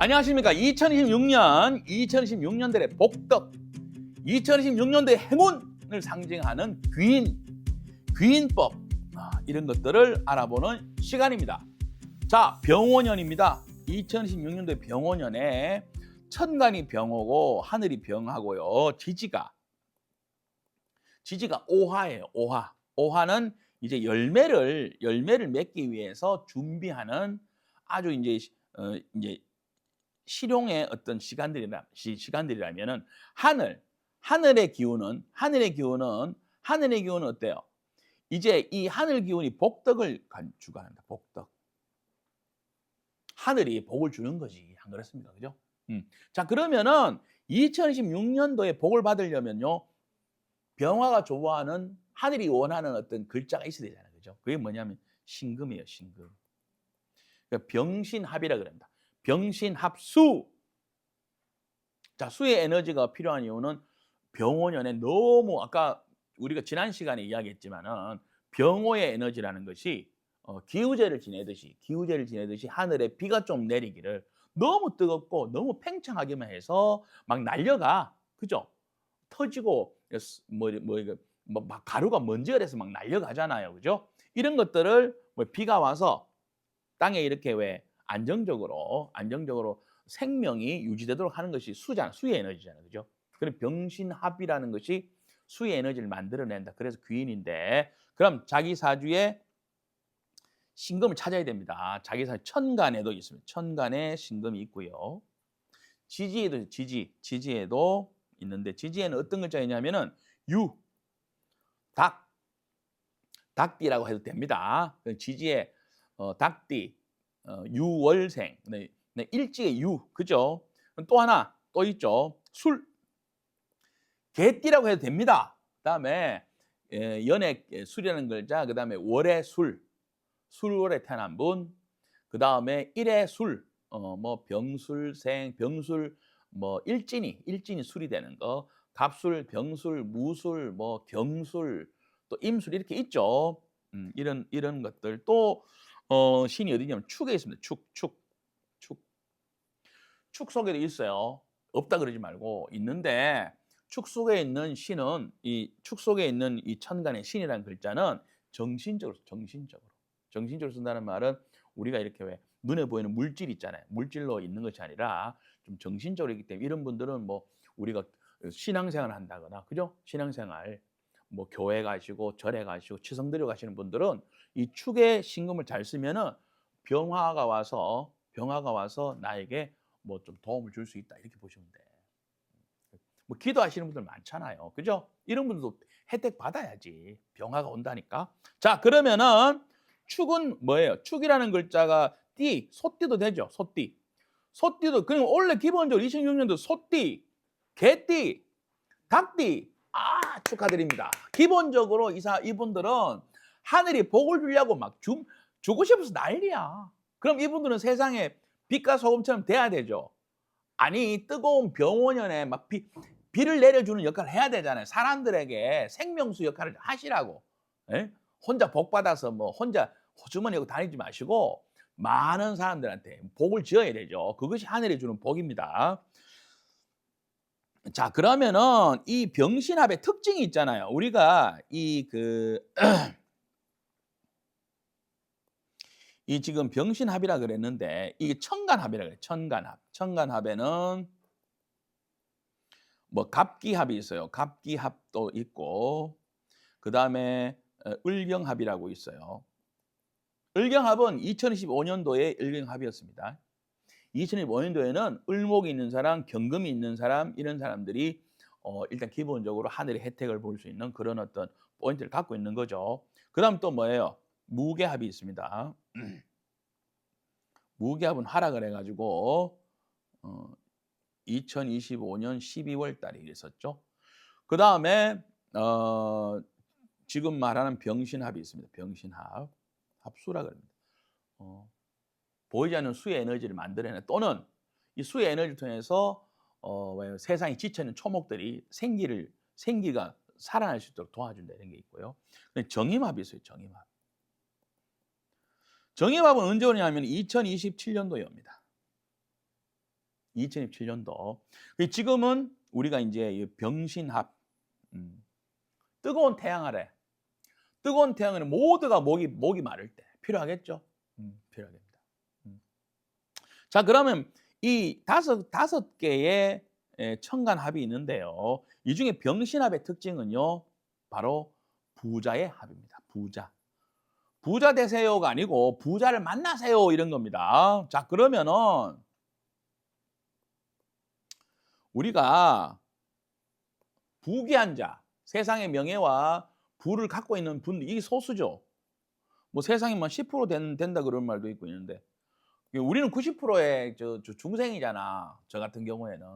안녕하십니까. 2026년, 2026년들의 복덕, 2026년도의 행운을 상징하는 귀인, 귀인법, 아, 이런 것들을 알아보는 시간입니다. 자, 병원년입니다. 2016년도에 병원년에 천간이 병호고 하늘이 병하고요. 지지가 지지가 오화예요. 오화. 오화는 이제 열매를 열매를 맺기 위해서 준비하는 아주 이제 어, 이제 실용의 어떤 시간들이라 시, 시간들이라면은 하늘 하늘의 기운은 하늘의 기운은 하늘의 기운은 어때요? 이제 이 하늘 기운이 복덕을 간- 주관한다. 복덕. 하늘이 복을 주는 거지. 안 그렇습니까? 그죠? 음. 자, 그러면은 2026년도에 복을 받으려면요. 병화가 좋아하는 하늘이 원하는 어떤 글자가 있어야 되잖아요. 그죠? 그게 뭐냐면 신금이에요, 신금. 그러니까 병신합이라 그럽니다. 병신합수. 자, 수의 에너지가 필요한 이유는 병원연에 너무 아까 우리가 지난 시간에 이야기했지만은 병호의 에너지라는 것이 어, 기우제를 지내듯이 기우제를 지내듯이 하늘에 비가 좀 내리기를 너무 뜨겁고 너무 팽창하기만 해서 막 날려가 그죠? 터지고 뭐뭐 이거 뭐막 가루가 먼지가 돼서 막 날려가잖아요, 그죠? 이런 것들을 뭐 비가 와서 땅에 이렇게 왜 안정적으로 안정적으로 생명이 유지되도록 하는 것이 수잖아, 수의 에너지잖아요, 그죠? 그럼 병신합이라는 것이 수의 에너지를 만들어낸다. 그래서 귀인인데 그럼 자기 사주에 신금을 찾아야 됩니다. 자기 사주 천간에도 있습니다. 천간에 신금이 있고요. 지지에도 지지, 지지에도 있는데 지지에는 어떤 글자이냐면은 유, 닭, 닭띠라고 해도 됩니다. 그 지지에 어, 닭띠, 어, 유월생, 네, 네, 일지의 유, 그죠? 또 하나 또 있죠. 술, 개띠라고 해도 됩니다. 그다음에 예, 연애 술이라는 글자, 그다음에 월의 술, 술월에 태어난 분, 그다음에 일의 술, 어, 뭐 병술생, 병술, 뭐 일진이, 일진이 술이 되는 거, 갑술, 병술, 무술, 뭐 경술, 또 임술 이렇게 있죠. 음, 이런 이런 것들. 또 어, 신이 어디냐면 축에 있습니다. 축, 축, 축. 축 속에도 있어요. 없다 그러지 말고 있는데 축 속에 있는 신은 이 축 속에 있는 이 천간의 신이라는 글자는 정신적으로 정신적으로 정신적으로 쓴다는 말은 우리가 이렇게 왜 눈에 보이는 물질 있잖아요. 물질로 있는 것이 아니라 좀 정신적으로 있기 때문에 이런 분들은 뭐 우리가 신앙생활 한다거나 그죠? 신앙생활 뭐 교회 가시고 절에 가시고 치성 들여 가시는 분들은 이 축의 신금을 잘 쓰면은 병화가 와서 병화가 와서 나에게 뭐 좀 도움을 줄 수 있다 이렇게 보시면 돼. 뭐 기도하시는 분들 많잖아요. 그죠? 이런 분들도 혜택 받아야지. 병화가 온다니까. 자, 그러면은 축은 뭐예요? 축이라는 글자가 띠, 소띠도 되죠. 소띠. 소띠도 그냥 원래 기본적으로 26년도 소띠, 개띠, 닭띠. 아, 축하드립니다. 기본적으로 이사 이분들은 하늘이 복을 주려고 막 주, 주고 싶어서 난리야. 그럼 이분들은 세상에 빛과 소금처럼 돼야 되죠. 아니 뜨거운 병원연에 막 비, 비를 내려주는 역할을 해야 되잖아요. 사람들에게 생명수 역할을 하시라고. 예? 혼자 복 받아서 뭐 혼자 호주머니 하고 다니지 마시고 많은 사람들한테 복을 지어야 되죠. 그것이 하늘이 주는 복입니다. 자 그러면은 이 병신합의 특징이 있잖아요. 우리가 이 그 이 지금 병신합이라 그랬는데 이게 천간합이라 그래. 천간합. 천간합에는 뭐 갑기합이 있어요. 갑기합도 있고 그 다음에 을경합이라고 있어요. 을경합은 2025년도에 을경합이었습니다. 2025년도에는 을목이 있는 사람, 경금이 있는 사람 이런 사람들이 어, 일단 기본적으로 하늘의 혜택을 볼 수 있는 그런 어떤 포인트를 갖고 있는 거죠. 그다음 또 뭐예요? 무게합이 있습니다. 무게합은 하락을 해가지고 어, 2025년 12월 달에 이랬었죠. 그 다음에 어, 지금 말하는 병신합이 있습니다. 병신합, 합수라 그럽니다. 어, 보이지 않는 수의 에너지를 만들어내 또는 이 수의 에너지를 통해서 어, 왜 세상에 지쳐있는 초목들이 생기를 생기가 살아날 수 있도록 도와준다 이런 게 있고요. 정임합이 있어요. 정임합. 정임합은 언제 오냐면 2027년도에 옵니다. 2027년도. 지금은 우리가 이제 이 병신합 음, 뜨거운 태양 아래 뜨거운 태양 아래 모두가 목이 목이 마를 때 필요하겠죠. 음, 필요하겠다. 음. 자 그러면 이 다섯 다섯 개의 에, 천간합이 있는데요. 이 중에 병신합의 특징은요, 바로 부자의 합입니다. 부자. 부자 되세요가 아니고 부자를 만나세요 이런 겁니다. 자 그러면은 우리가 부귀한 자, 세상의 명예와 부를 갖고 있는 분들 이게 소수죠. 뭐 세상에 뭐10% 된, 된다 그런 말도 있고 있는데 우리는 90%의 저, 저 중생이잖아. 저 같은 경우에는.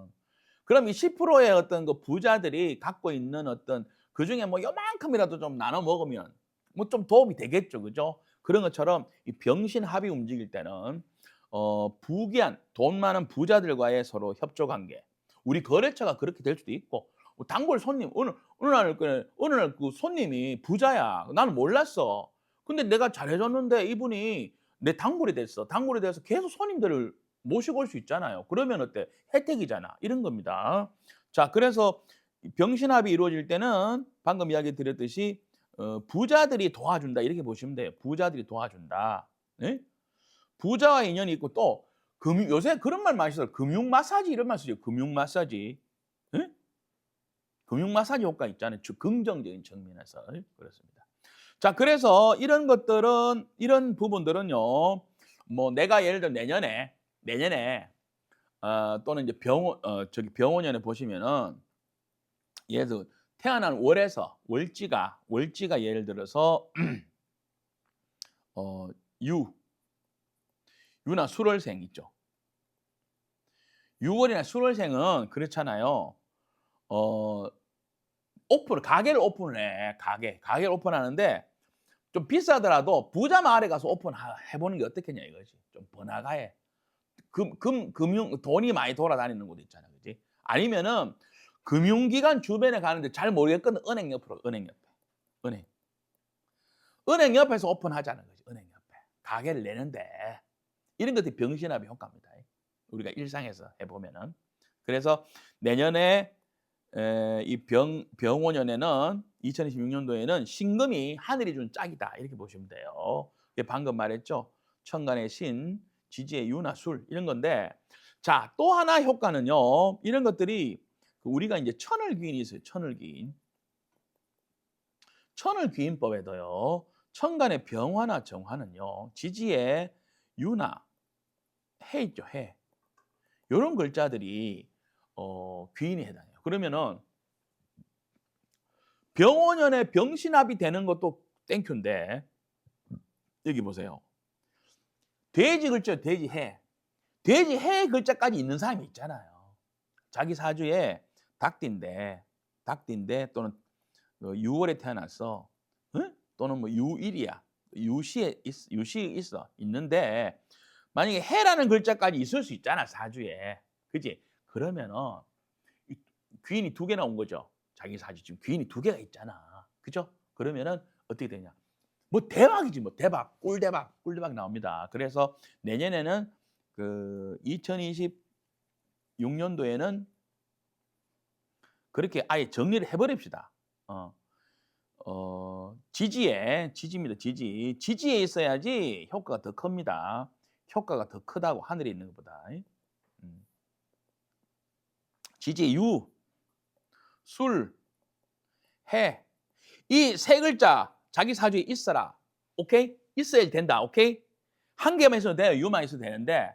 그럼 이 10%의 어떤 그 부자들이 갖고 있는 어떤 그 중에 뭐 요만큼이라도 좀 나눠 먹으면 뭐 좀 도움이 되겠죠. 그죠? 그런 것처럼 이 병신 합이 움직일 때는 어, 부귀한 돈 많은 부자들과의 서로 협조 관계. 우리 거래처가 그렇게 될 수도 있고 뭐 단골 손님 어느 어느 날 그 어느 날 그 손님이 부자야. 나는 몰랐어. 근데 내가 잘해줬는데 이분이 내 단골이 됐어. 단골이 돼서 계속 손님들을 모시고 올 수 있잖아요. 그러면 어때? 혜택이잖아. 이런 겁니다. 자, 그래서 병신합이 이루어질 때는 방금 이야기 드렸듯이 어, 부자들이 도와준다 이렇게 보시면 돼요. 부자들이 도와준다. 네? 부자와 인연이 있고 또 금융, 요새 그런 말 많이 써요. 금융 마사지 이런 말 쓰죠. 금융 마사지. 네? 금융 마사지 효과 있잖아요. 즉 긍정적인 측면에서 그렇습니다. 자, 그래서 이런 것들은 이런 부분들은요. 뭐 내가 예를 들어 내년에 내년에 어, 또는 이제 병원 어, 저기 병원연에 보시면은 예를 들어 태어난 월에서 월지가 월지가 예를 들어서 어, 유 유나 수월생 있죠. 6월이나 수월생은 그렇잖아요. 어, 오픈 가게를 오픈을 해. 가게 가게를 오픈하는데 좀 비싸더라도 부자 마을에 가서 오픈해 보는 게 어떻겠냐 이거지. 좀 번화가에 금, 금, 금융, 돈이 많이 돌아다니는 곳 있잖아. 그지? 아니면은 금융기관 주변에 가는데 잘 모르겠거든. 은행 옆으로, 은행 옆에. 은행. 은행 옆에서 오픈하자는 거지. 은행 옆에. 가게를 내는데. 이런 것들이 병신합의 효과입니다. 우리가 일상에서 해보면은. 그래서 내년에 에, 이 병, 병원연에는 2026년도에는 신금이 하늘이 준 짝이다. 이렇게 보시면 돼요. 방금 말했죠. 천간의 신, 지지의 유나 술 이런 건데 자 또 하나 효과는요. 이런 것들이 그 우리가 이제 천을 귀인이 있어요. 천을 귀인. 천을 귀인법에도요. 천간의 병화나 정화는요. 지지의 유나 해 있죠 해. 이런 글자들이 어, 귀인이 해당해요. 그러면은 병원연의 병신합이 되는 것도 땡큐인데 여기 보세요 돼지 글자 돼지 해. 돼지 해 글자까지 있는 사람이 있잖아요. 자기 사주에 닭띠인데 닭띠인데 또는 6월에 그 태어났어. 응? 또는 뭐 유일이야. 유시에 있, 유시 있어. 있는데 만약에 해라는 글자까지 있을 수 있잖아 사주에. 그지? 그러면은 귀인이 두 개 나 온 거죠. 자기 사주 지금 귀인이 두 개가 있잖아. 그죠? 그러면은 어떻게 되냐? 뭐 대박이지 뭐 대박 꿀대박 꿀대박 나옵니다. 그래서 내년에는 그 2026년도에는 그렇게 아예 정리를 해버립시다. 어, 어, 지지에 지지입니다. 지지 지지에 있어야지 효과가 더 큽니다. 효과가 더 크다고 하늘에 있는 것보다. 음. 지지 유, 술, 해. 이 세 글자 자기 사주에 있어라. 오케이? 있어야 된다. 오케이? 한 개만 있어도 돼요. 유만 있어도 되는데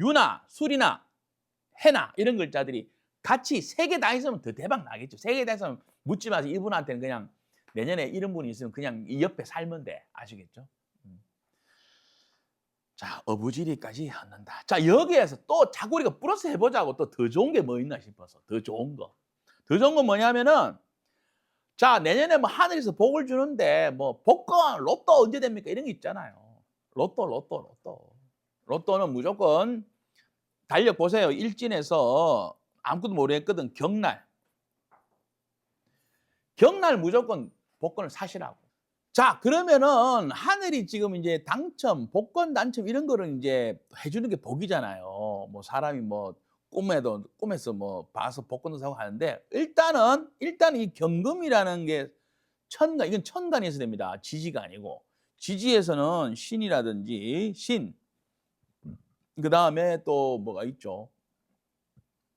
유나, 술이나, 해나 이런 글자들이 같이 세 개 다 있으면 더 대박 나겠죠. 세 개 다 있으면 묻지 마세요. 이분한테는 그냥 내년에 이런 분이 있으면 그냥 이 옆에 살면 돼. 아시겠죠? 음. 자, 어부지리까지 얻는다. 자, 여기에서 또 자꾸 우리가 플러스 해보자고 또 더 좋은 게 뭐 있나 싶어서. 더 좋은 거. 더 좋은 건 뭐냐면은 자, 내년에 뭐 하늘에서 복을 주는데 뭐 복권, 로또 언제 됩니까? 이런 게 있잖아요. 로또, 로또, 로또. 로또는 무조건 달력 보세요. 일진에서 아무것도 모르겠거든. 경날. 경날 무조건 복권을 사시라고. 자, 그러면은 하늘이 지금 이제 당첨, 복권 당첨 이런 거를 이제 해주는 게 복이잖아요. 뭐 사람이 뭐 꿈에도 꿈에서 뭐 봐서 복권도 사고 하는데 일단은 일단 이 경금이라는 게 천간 이건 천간에서 됩니다. 지지가 아니고 지지에서는 신이라든지 신. 그 다음에 또 뭐가 있죠.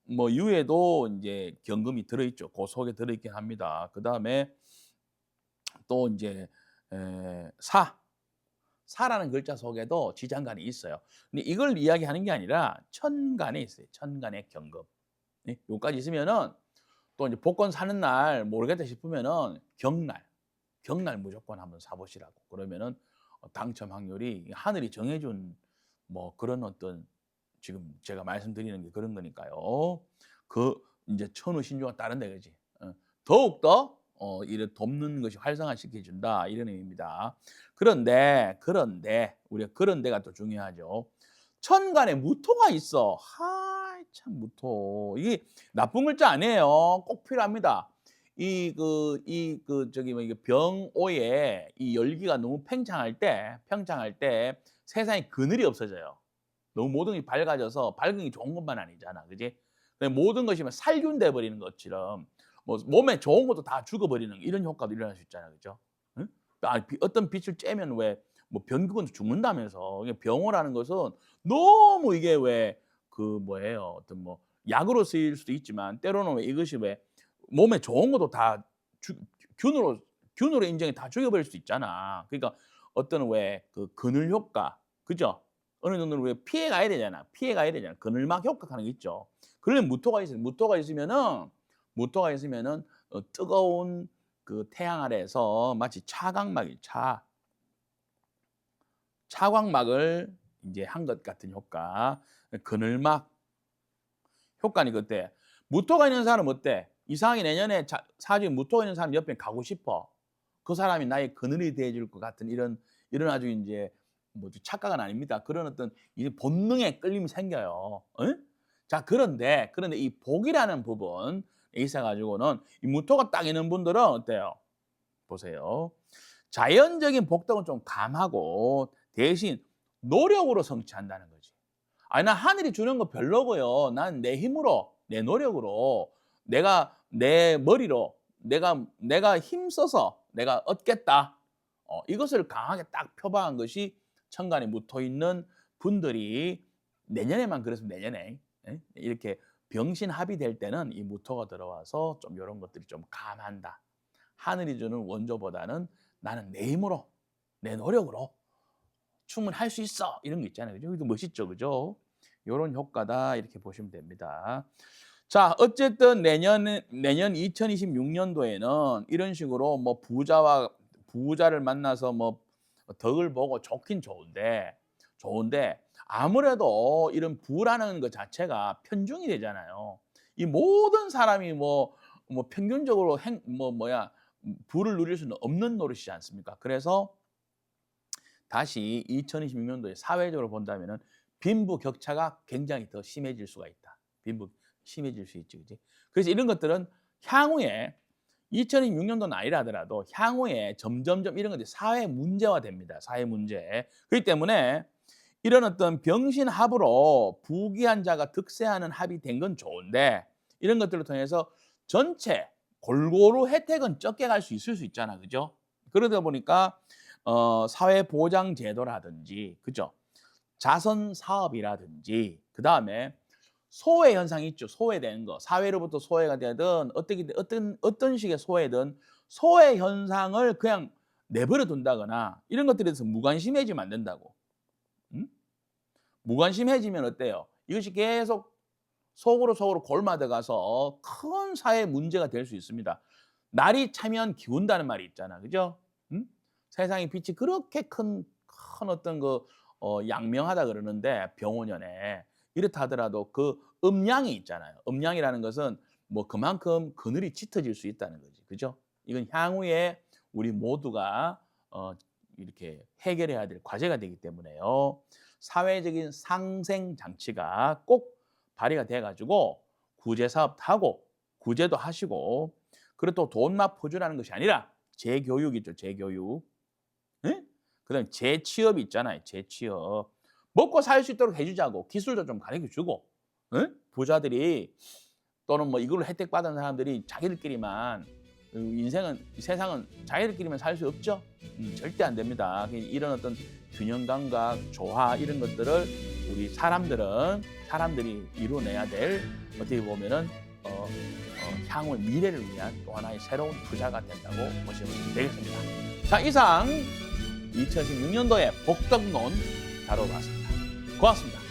뭐 유에도 이제 경금이 들어있죠. 그 속에 들어있긴 합니다. 그 다음에 또 이제 에, 사 사라는 글자 속에도 지장간이 있어요. 근데 이걸 이야기하는 게 아니라 천간에 있어요. 천간의 경금. 네? 요까지 있으면은 또 이제 복권 사는 날 모르겠다 싶으면은 경날, 경날 무조건 한번 사보시라고. 그러면은 어, 당첨 확률이 하늘이 정해준 뭐 그런 어떤 지금 제가 말씀드리는 게 그런 거니까요. 그 이제 천우 신조가 따른다 그지. 어, 더욱 더 어, 이를 돕는 것이 활성화시켜 준다 이런 의미입니다. 그런데 그런데 우리가 그런데가 또 중요하죠. 천간에 무토가 있어. 하이 참 무토. 이게 나쁜 글자 아니에요. 꼭 필요합니다. 이 그 이 그 저기 뭐 이게 병오에 이 열기가 너무 팽창할 때 팽창할 때 세상에 그늘이 없어져요. 너무 모든 게 밝아져서 밝은 게 좋은 것만 아니잖아. 그지? 모든 것이 막 살균돼 버리는 것처럼 뭐 몸에 좋은 것도 다 죽어버리는 이런 효과도 일어날 수 있잖아요, 그죠? 응? 아, 비- 어떤 빛을 쬐면 왜뭐 병균 죽는다면서 이게 병호라는 것은 너무 이게 왜 그 뭐예요, 어떤 뭐 약으로 쓰일 수도 있지만 때로는 왜 이것이 왜 몸에 좋은 것도 다 주, 균으로 균으로 인정이 다 죽여버릴 수도 있잖아. 그러니까 어떤 왜 그 그늘 효과, 그죠? 어느 정도는 왜 피해 가야 되잖아. 피해 가야 되잖아. 그늘막 효과 하는 게 있죠. 그러면 무토가 있어요. 무토가 있으면은 무토가 있으면은 어, 뜨거운 그 태양 아래에서 마치 차광막이 차. 차광막을 이제 한 것 같은 효과. 그늘막. 효과니 그때. 무토가 있는 사람 어때? 이상하게 내년에 자, 사주에 무토가 있는 사람 옆에 가고 싶어. 그 사람이 나의 그늘이 되어줄 것 같은 이런 이런 아주 이제 뭐 착각은 아닙니다. 그런 어떤 이 본능의 끌림이 생겨요. 응? 자 그런데 그런데 이 복이라는 부분 있어 가지고는 이 무토가 딱 있는 분들은 어때요? 보세요. 자연적인 복덕은 좀 감하고 대신 노력으로 성취한다는 거지. 아니 나 하늘이 주는 거 별로고요. 난 내 힘으로 내 노력으로 내가 내 머리로 내가 내가 힘써서 내가 얻겠다. 어, 이것을 강하게 딱 표방한 것이 천간에 묻어 있는 분들이 내년에만 그랬으면 내년에 예? 이렇게 병신 합이 될 때는 이 무토가 들어와서 좀 이런 것들이 좀 감한다. 하늘이 주는 원조보다는 나는 내 힘으로 내 노력으로 충분할 수 있어 이런 거 있잖아요. 그죠? 이도 멋있죠, 그죠? 이런 효과다 이렇게 보시면 됩니다. 자, 어쨌든 내년 내년 2026년도에는 이런 식으로 뭐 부자와 부자를 만나서 뭐 덕을 보고 좋긴 좋은데 좋은데 아무래도 이런 부라는 것 자체가 편중이 되잖아요. 이 모든 사람이 뭐, 뭐 평균적으로 행, 뭐 뭐야 부를 누릴 수는 없는 노릇이지 않습니까? 그래서 다시 2026년도에 사회적으로 본다면은 빈부 격차가 굉장히 더 심해질 수가 있다. 빈부 심해질 수 있지, 그지? 그래서 이런 것들은 향후에 2026년도는 아니라 하더라도 향후에 점점점 이런 것들이 사회 문제화 됩니다. 사회 문제. 그렇기 때문에 이런 어떤 병신 합으로 부귀한 자가 득세하는 합이 된 건 좋은데 이런 것들을 통해서 전체 골고루 혜택은 적게 갈 수 있을 수 있잖아, 그죠? 그러다 보니까 어, 사회 보장 제도라든지, 그죠? 자선 사업이라든지, 그 다음에 소외 현상이 있죠. 소외되는 거, 사회로부터 소외가 되든 어떻게 어떤 어떤 식의 소외든 소외 현상을 그냥 내버려 둔다거나 이런 것들에 대해서 무관심해지면 안 된다고. 음? 무관심해지면 어때요? 이것이 계속 속으로 속으로 골마다 가서 큰 사회 문제가 될 수 있습니다. 날이 차면 기운다는 말이 있잖아, 그죠? 음? 세상의 빛이 그렇게 큰, 큰 어떤 그 어, 양명하다 그러는데 병원연에 이렇다 하더라도 그 음양이 있잖아요. 음양이라는 것은 뭐 그만큼 그늘이 짙어질 수 있다는 거지, 그죠? 이건 향후에 우리 모두가 어, 이렇게 해결해야 될 과제가 되기 때문에요. 사회적인 상생 장치가 꼭 발휘가 돼 가지고 구제 사업도 하고 구제도 하시고 그리고 또 돈막 포주라는 것이 아니라 재교육 있죠 재교육 예? 그다음 재취업 있잖아요 재취업 먹고 살 수 있도록 해주자고 기술도 좀 가르쳐 주고 어? 부자들이 또는 뭐 이걸로 혜택 받은 사람들이 자기들끼리만 어, 인생은 세상은 자기들끼리만 살 수 없죠. 음, 절대 안 됩니다. 이런 어떤 균형 감각, 조화 이런 것들을 우리 사람들은 사람들이 이루어내야 될 어떻게 보면은 어, 어, 향후 미래를 위한 또 하나의 새로운 투자가 된다고 보시면 되겠습니다. 자 이상 2016년도에 복덕론 다뤄봤습니다. 고맙습니다.